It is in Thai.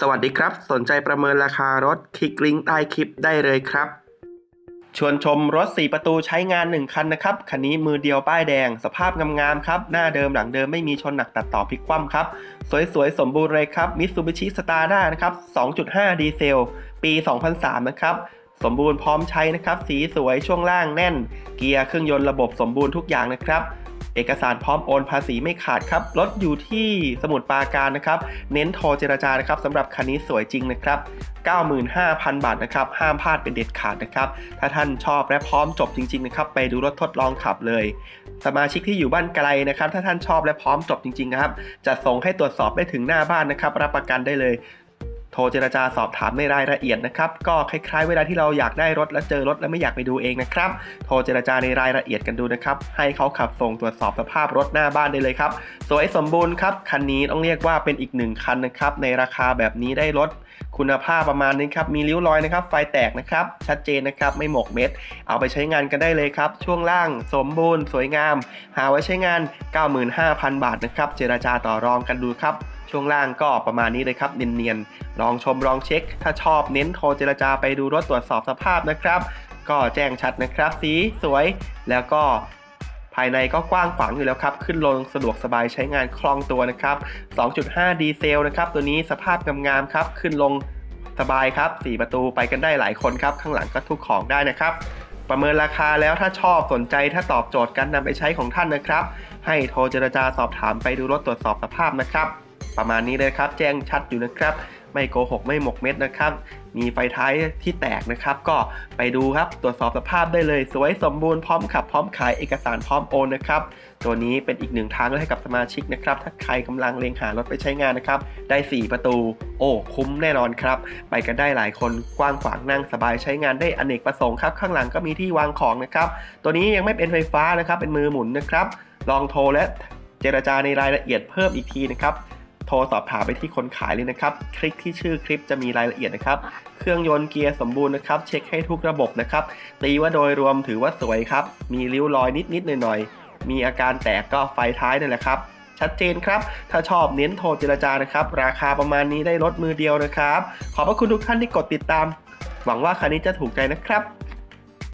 สวัสดีครับ สนใจประเมินราคารถคลิกลิงก์ใต้คลิปได้เลยครับ ชวนชมรถ 4 ประตูใช้งาน 1 คันนะครับ คันนี้มือเดียวป้ายแดง สภาพงามๆครับ หน้าเดิมหลังเดิมไม่มีชนหนักตัดต่อพลิกคว่ำครับ สวยๆ สมบูรณ์เลยครับ Mitsubishi Stada นะครับ 2.5 ดีเซล ปี 2003 นะครับสมบูรณ์พร้อมใช้นะครับ สีสวยช่วงล่างแน่น เกียร์เครื่องยนต์ระบบสมบูรณ์ทุกอย่างนะครับ เอกสารพร้อมโอนภาษีไม่ขาดครับรถอยู่ที่สมุทรปราการนะครับ เน้นโทรเจรจานะครับสำหรับคันนี้สวยจริงนะครับ 95,000 บาทนะครับ ห้ามพลาดเป็นเด็ดขาดนะครับ ถ้าท่านชอบและพร้อมจบจริงๆนะครับ ไปดูรถทดลองขับเลย สมาชิกที่อยู่บ้านไกลนะครับ ถ้าท่านชอบและพร้อมจบจริงๆนะครับ จะส่งให้ตรวจสอบได้ถึงหน้าบ้านนะครับ รับประกันได้เลย โทรเจรจาสอบถามในรายละเอียดนะครับ ก็คล้ายๆ เวลาที่เราอยากได้รถและเจอรถแล้วไม่อยากไปดูเองนะครับ โทรเจรจาในรายละเอียดกันดูนะครับ ให้เขาขับส่งตรวจสอบสภาพรถหน้าบ้านได้เลยครับ สวยสมบูรณ์ครับคันนี้ต้องเรียกว่าเป็นอีกหนึ่งคันนะครับในราคาแบบนี้ได้รถคุณภาพประมาณนี้ครับ มีริ้วรอยนะครับ ไฟแตกนะครับ ชัดเจนนะครับ ไม่หมกเม็ด เอาไปใช้งานกันได้เลยครับ ช่วงล่างสมบูรณ์ สวยงาม หาไว้ใช้งาน 95,000 บาทนะครับ เจราจาต่อรองกันดูครับ ช่วงล่างก็ประมาณนี้เลยครับเนียนๆลองชมลองเช็ค ถ้าชอบเน้นโทรเจรจาไปดูรถตรวจสอบสภาพนะครับ ก็แจ้งชัดนะครับ สีสวยแล้วก็ภายในก็กว้างขวางอยู่แล้วครับ ขึ้นลงสะดวกสบายใช้งานคล่องตัวนะครับ 2.5 ดีเซลนะครับ ตัวนี้สภาพงามๆครับ ขึ้นลงสบายครับ 4 ประตูไปกันได้หลายคนครับ ข้างหลังก็ทุกของได้นะครับ ประเมินราคาแล้วถ้าชอบสนใจถ้าตอบโจทย์การนำไปใช้ของท่านนะครับ ให้โทรเจรจาสอบถามไปดูรถตรวจสอบสภาพนะครับ ประมาณนี้เลยครับ แจ้งชัดอยู่นะครับ ไม่โกหกไม่หมกเม็ดนะครับ มีไฟท้ายที่แตกนะครับ ก็ไปดูครับตรวจสอบสภาพได้เลย สวยสมบูรณ์พร้อมขับพร้อมขายเอกสารพร้อมโอนนะครับ ตัวนี้เป็นอีกหนึ่งทางเลือกให้กับสมาชิกนะครับ ถ้าใครกำลังเลงหารถไปใช้งานนะครับ ได้ 4 ประตู โอ้คุ้มแน่นอนครับ ไปกันได้หลายคนกว้างขวางนั่งสบายใช้งานได้อเนกประสงค์ครับ ข้างหลังก็มีที่วางของนะครับ ตัวนี้ยังไม่เป็นไฟฟ้านะครับ เป็นมือหมุนนะครับ ลองโทรและเจรจาในรายละเอียดเพิ่มอีกทีนะครับ โทรสอบถามไปที่คนขายเลยนะครับ คลิกที่ชื่อคลิปจะมีรายละเอียดนะครับ เครื่องยนต์เกียร์สมบูรณ์นะครับ เช็คให้ทุกระบบนะครับ ตีว่าโดยรวมถือว่าสวยครับ มีริ้วรอยนิดๆหน่อยๆ มีอาการแตกก็ไฟท้ายนั่นแหละครับ ชัดเจนครับ ถ้าชอบเน้นโทรเจรจานะครับ ราคาประมาณนี้ได้รถมือเดียวนะครับ ขอบพระคุณทุกท่านที่กดติดตาม หวังว่าคันนี้จะถูกใจนะครับ